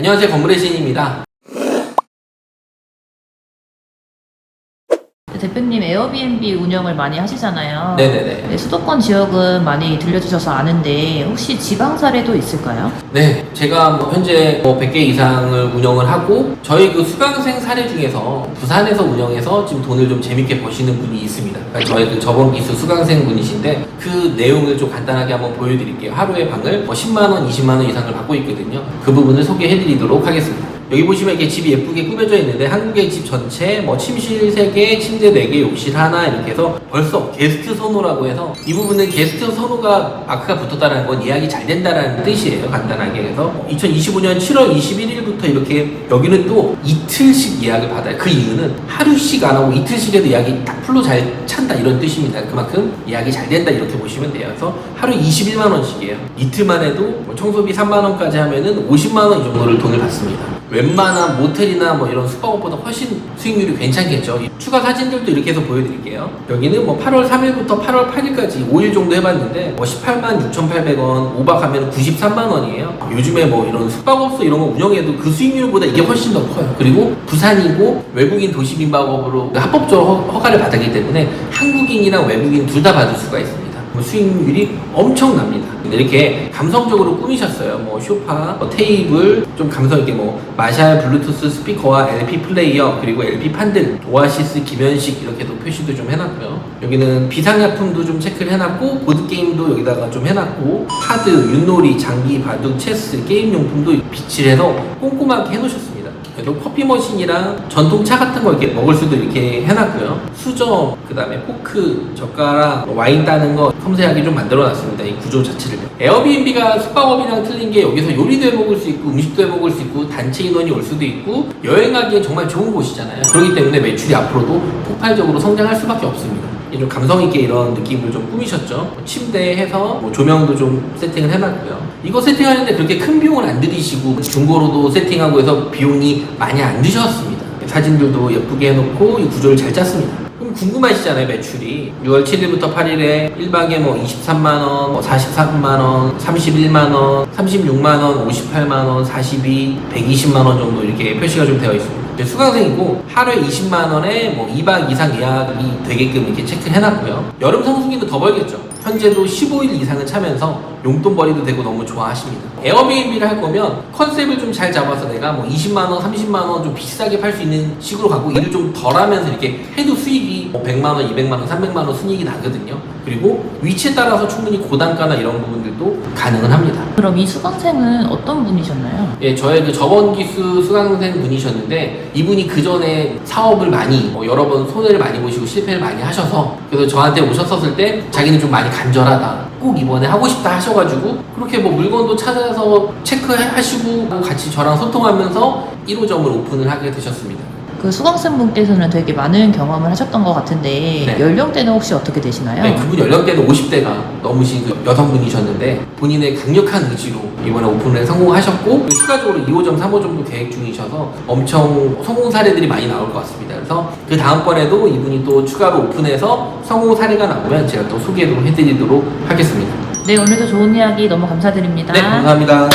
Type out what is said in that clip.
안녕하세요 건물의 신입니다. 에어비앤비 운영을 많이 하시잖아요. 네네네. 네, 수도권 지역은 많이 들려주셔서 아는데 혹시 지방 사례도 있을까요? 네, 제가 뭐 현재 뭐 100개 이상을 운영을 하고 저희 그 수강생 사례 중에서 부산에서 운영해서 지금 돈을 좀 재밌게 버시는 분이 있습니다. 그러니까 저희 그 저번 기수 수강생 분이신데 그 내용을 좀 간단하게 한번 보여드릴게요. 하루에 방을 뭐 10만 원, 20만 원 이상을 받고 있거든요. 그 부분을 소개해드리도록 하겠습니다. 여기 보시면 이렇게 집이 예쁘게 꾸며져 있는데 한국의 집 전체 뭐 침실 3개, 침대 4개, 욕실 하나 이렇게 해서 벌써 게스트 선호라고 해서 이 부분은 게스트 선호가 마크가 붙었다는 건 예약이 잘 된다는 뜻이에요 간단하게. 그래서 2025년 7월 21일부터 이렇게 여기는 또 이틀씩 예약을 받아요. 그 이유는 하루씩 안 하고 이틀씩에도 예약이 딱 풀로 잘 찬다 이런 뜻입니다. 그만큼 예약이 잘 된다 이렇게 보시면 돼요. 그래서 하루 21만 원씩이에요. 이틀만 해도 뭐 청소비 3만 원까지 하면은 50만 원이 정도를 돈을 받습니다 웬만한 모텔이나 뭐 이런 숙박업보다 훨씬 수익률이 괜찮겠죠. 이 추가 사진들도 이렇게 해서 보여드릴게요. 여기는 뭐 8월 3일부터 8월 8일까지 5일 정도 해봤는데 뭐 18만 6,800원, 5박 하면 93만 원이에요. 요즘에 뭐 이런 숙박업소 이런 거 운영해도 그 수익률보다 이게 훨씬 더 커요. 그리고 부산이고 외국인 도시민박업으로 합법적으로 허- 허가를 받았기 때문에 한국인이랑 외국인 둘 다 받을 수가 있습니다. 뭐 수익률이 엄청납니다. 이렇게 감성적으로 꾸미셨어요. 뭐 쇼파, 뭐 테이블, 좀 감성 있게 뭐 마샬 블루투스 스피커와 LP 플레이어 그리고 LP 판들, 오아시스 김현식 이렇게도 표시도 좀 해놨고요. 여기는 비상약품도 좀 체크를 해놨고 보드 게임도 여기다가 좀 해놨고 카드, 윷놀이, 장기, 바둑, 체스, 게임 용품도 비치를 해서 꼼꼼하게 해놓으셨습니다. 그래도 커피 머신이랑 전통차 같은 거 이렇게 먹을 수도 이렇게 해놨고요. 수저, 그 다음에 포크, 젓가락, 뭐 와인 따는 거 섬세하게 좀 만들어 놨습니다. 이 구조 자체를. 에어비앤비가 숙박업이랑 틀린 게 여기서 요리도 해 먹을 수 있고 음식도 해 먹을 수 있고 단체 인원이 올 수도 있고 여행하기엔 정말 좋은 곳이잖아요. 그렇기 때문에 매출이 앞으로도 폭발적으로 성장할 수밖에 없습니다. 좀 감성 있게 이런 느낌을 좀 꾸미셨죠. 뭐 침대 해서 뭐 조명도 좀 세팅을 해놨고요. 이거 세팅하는데 그렇게 큰 비용을 안 들이시고 중고로도 세팅하고 해서 비용이 많이 안 드셨습니다. 사진들도 예쁘게 해놓고 이 구조를 잘 짰습니다. 그럼 궁금하시잖아요 매출이 6월 7일부터 8일에 1박에 뭐 23만원, 뭐 43만원, 31만원, 36만원, 58만원, 42, 120만원 정도 이렇게 표시가 좀 되어 있습니다. 수강생이고 하루에 20만 원에 뭐 2박 이상 예약이 되게끔 이렇게 체크를 해놨고요. 여름 성수기는 더 벌겠죠. 현재도 15일 이상은 차면서 용돈벌이도 되고 너무 좋아하십니다. 에어비앤비를 할 거면 컨셉을 좀 잘 잡아서 내가 뭐 20만원, 30만원 좀 비싸게 팔 수 있는 식으로 가고 일을 좀 덜 하면서 이렇게 해도 수익이 뭐 100만원, 200만원, 300만원 순이익이 나거든요. 그리고 위치에 따라서 충분히 고단가나 이런 부분들도 가능은 합니다. 그럼 이 수강생은 어떤 분이셨나요? 예, 저의 그 저번 기수 수강생 분이셨는데 이분이 그 전에 사업을 많이 뭐 여러 번 손해를 많이 보시고 실패를 많이 하셔서 그래서 저한테 오셨었을 때 자기는 좀 많이 간절하다. 꼭 이번에 하고 싶다 하셔가지고 그렇게 뭐 물건도 찾아서 체크하시고 같이 저랑 소통하면서 1호점을 오픈을 하게 되셨습니다. 그 수강생분께서는 되게 많은 경험을 하셨던 것 같은데 네. 연령대는 혹시 어떻게 되시나요? 네, 그분 연령대는 50대가 넘으신 그 여성분이셨는데 본인의 강력한 의지로 이번에 오픈에 성공하셨고 추가적으로 2호점, 3호점도 계획 중이셔서 엄청 성공 사례들이 많이 나올 것 같습니다. 그래서 그 다음번에도 이분이 또 추가로 오픈해서 성공 사례가 나오면 제가 또 소개도 해드리도록 하겠습니다. 네 오늘도 좋은 이야기 너무 감사드립니다. 네, 감사합니다.